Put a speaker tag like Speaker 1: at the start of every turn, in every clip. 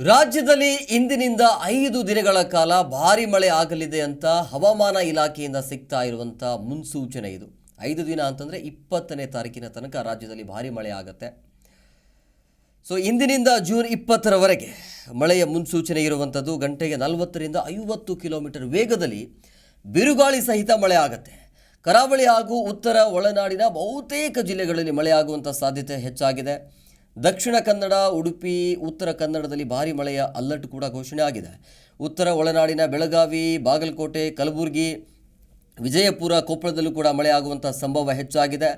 Speaker 1: ರಾಜ್ಯದಲ್ಲಿ ಇಂದಿನಿಂದ ಐದು ದಿನಗಳ ಕಾಲ ಭಾರಿ ಮಳೆ ಆಗಲಿದೆ ಅಂತ ಹವಾಮಾನ ಇಲಾಖೆಯಿಂದ ಸಿಗ್ತಾ ಇರುವಂಥ ಮುನ್ಸೂಚನೆ ಇದು. ಐದು ದಿನ ಅಂತಂದರೆ ಇಪ್ಪತ್ತನೇ ತಾರೀಕಿನ ತನಕ ರಾಜ್ಯದಲ್ಲಿ ಭಾರಿ ಮಳೆ ಆಗುತ್ತೆ. ಸೊ ಇಂದಿನಿಂದ ಜೂನ್ ಇಪ್ಪತ್ತರವರೆಗೆ ಮಳೆಯ ಮುನ್ಸೂಚನೆ ಇರುವಂಥದ್ದು ಗಂಟೆಗೆ ನಲವತ್ತರಿಂದ ಐವತ್ತು ಕಿಲೋಮೀಟರ್ ವೇಗದಲ್ಲಿ ಬಿರುಗಾಳಿ ಸಹಿತ ಮಳೆ ಆಗುತ್ತೆ. ಕರಾವಳಿ ಹಾಗೂ ಉತ್ತರ ಒಳನಾಡಿನ ಬಹುತೇಕ ಜಿಲ್ಲೆಗಳಲ್ಲಿ ಮಳೆಯಾಗುವಂಥ ಸಾಧ್ಯತೆ ಹೆಚ್ಚಾಗಿದೆ. ದಕ್ಷಿಣ ಕನ್ನಡ, ಉಡುಪಿ, ಉತ್ತರ ಕನ್ನಡದಲ್ಲಿ ಭಾರಿ ಮಳೆಯ ಅಲರ್ಟ್ ಕೂಡ ಘೋಷಣೆ ಆಗಿದೆ. ಉತ್ತರ ಒಳನಾಡಿನ ಬೆಳಗಾವಿ, ಬಾಗಲಕೋಟೆ, ಕಲಬುರಗಿ, ವಿಜಯಪುರ, ಕೊಪ್ಪಳದಲ್ಲೂ ಕೂಡ ಮಳೆ ಆಗುವಂಥ ಸಂಭವ ಹೆಚ್ಚಾಗಿದೆ.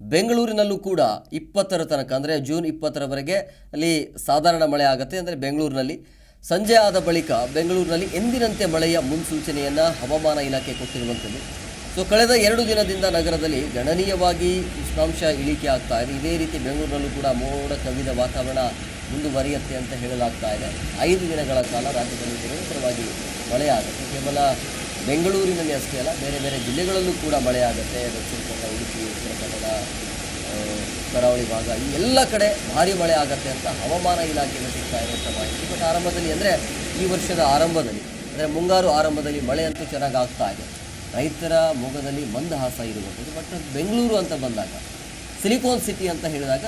Speaker 1: ಬೆಂಗಳೂರಿನಲ್ಲೂ ಕೂಡ ಇಪ್ಪತ್ತರ ತನಕ, ಅಂದರೆ ಜೂನ್ ಇಪ್ಪತ್ತರವರೆಗೆ ಅಲ್ಲಿ ಸಾಧಾರಣ ಮಳೆ ಆಗುತ್ತೆ. ಅಂದರೆ ಬೆಂಗಳೂರಿನಲ್ಲಿ ಸಂಜೆ ಆದ ಬಳಿಕ ಬೆಂಗಳೂರಿನಲ್ಲಿ ಎಂದಿನಂತೆ ಮಳೆಯ ಮುನ್ಸೂಚನೆಯನ್ನು ಹವಾಮಾನ ಇಲಾಖೆ ಕೊಟ್ಟಿರುವಂಥದ್ದು. ಸೊ ಕಳೆದ ಎರಡು ದಿನದಿಂದ ನಗರದಲ್ಲಿ ಗಣನೀಯವಾಗಿ ಉಷ್ಣಾಂಶ ಇಳಿಕೆ ಆಗ್ತಾ ಇದೆ. ಇದೇ ರೀತಿ ಬೆಂಗಳೂರಲ್ಲೂ ಕೂಡ ಮೋಡ ಕವಿದ ವಾತಾವರಣ ಮುಂದುವರಿಯುತ್ತೆ ಅಂತ ಹೇಳಲಾಗ್ತಾ ಇದೆ. ಐದು ದಿನಗಳ ಕಾಲ ರಾಜ್ಯದಲ್ಲಿ ನಿರಂತರವಾಗಿ ಮಳೆಯಾಗುತ್ತೆ. ಕೇವಲ ಬೆಂಗಳೂರಿನಲ್ಲಿ ಅಷ್ಟೇ ಅಲ್ಲ, ಬೇರೆ ಬೇರೆ ಜಿಲ್ಲೆಗಳಲ್ಲೂ ಕೂಡ ಮಳೆ ಆಗುತ್ತೆ ದಕ್ಷಿಣ ಕನ್ನಡ, ಉಡುಪಿ, ಉತ್ತರ ಕನ್ನಡ ಕರಾವಳಿ ಭಾಗ, ಈ ಎಲ್ಲ ಕಡೆ ಭಾರಿ ಮಳೆ ಆಗುತ್ತೆ ಅಂತ ಹವಾಮಾನ ಇಲಾಖೆಯಿಂದ ಸಿಗ್ತಾ ಇರುವಂಥ ಮಾಹಿತಿ. ಬಟ್ ಆರಂಭದಲ್ಲಿ ಅಂದರೆ ಈ ವರ್ಷದ ಆರಂಭದಲ್ಲಿ, ಅಂದರೆ ಮುಂಗಾರು ಆರಂಭದಲ್ಲಿ ಮಳೆ ಅಂತೂ ಚೆನ್ನಾಗಿ ಆಗ್ತಾ ಇದೆ. ರೈತರ ಮೊಗದಲ್ಲಿ ಮಂದಹಾಸ ಇರುವಂಥದ್ದು. ಬಟ್ ಬೆಂಗಳೂರು ಅಂತ ಬಂದಾಗ ಸಿಲಿಕಾನ್ ಸಿಟಿ ಅಂತ ಹೇಳಿದಾಗ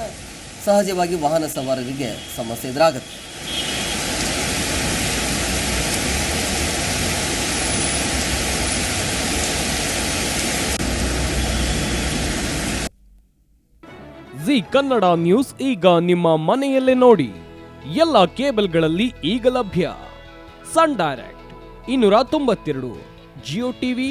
Speaker 1: ಸಹಜವಾಗಿ ವಾಹನ ಸವಾರರಿಗೆ ಸಮಸ್ಯೆ ಎದುರಾಗುತ್ತೆ.
Speaker 2: ಜಿ ಕನ್ನಡ ನ್ಯೂಸ್ ಈಗ ನಿಮ್ಮ ಮನೆಯಲ್ಲೇ ನೋಡಿ. ಎಲ್ಲ ಕೇಬಲ್ಗಳಲ್ಲಿ ಈಗ ಲಭ್ಯ. ಸನ್ ಡೈರೆಕ್ಟ್, ಇನ್ನೂರ ತೊಂಬತ್ತೆರಡು ಜಿಯೋ ಟಿವಿ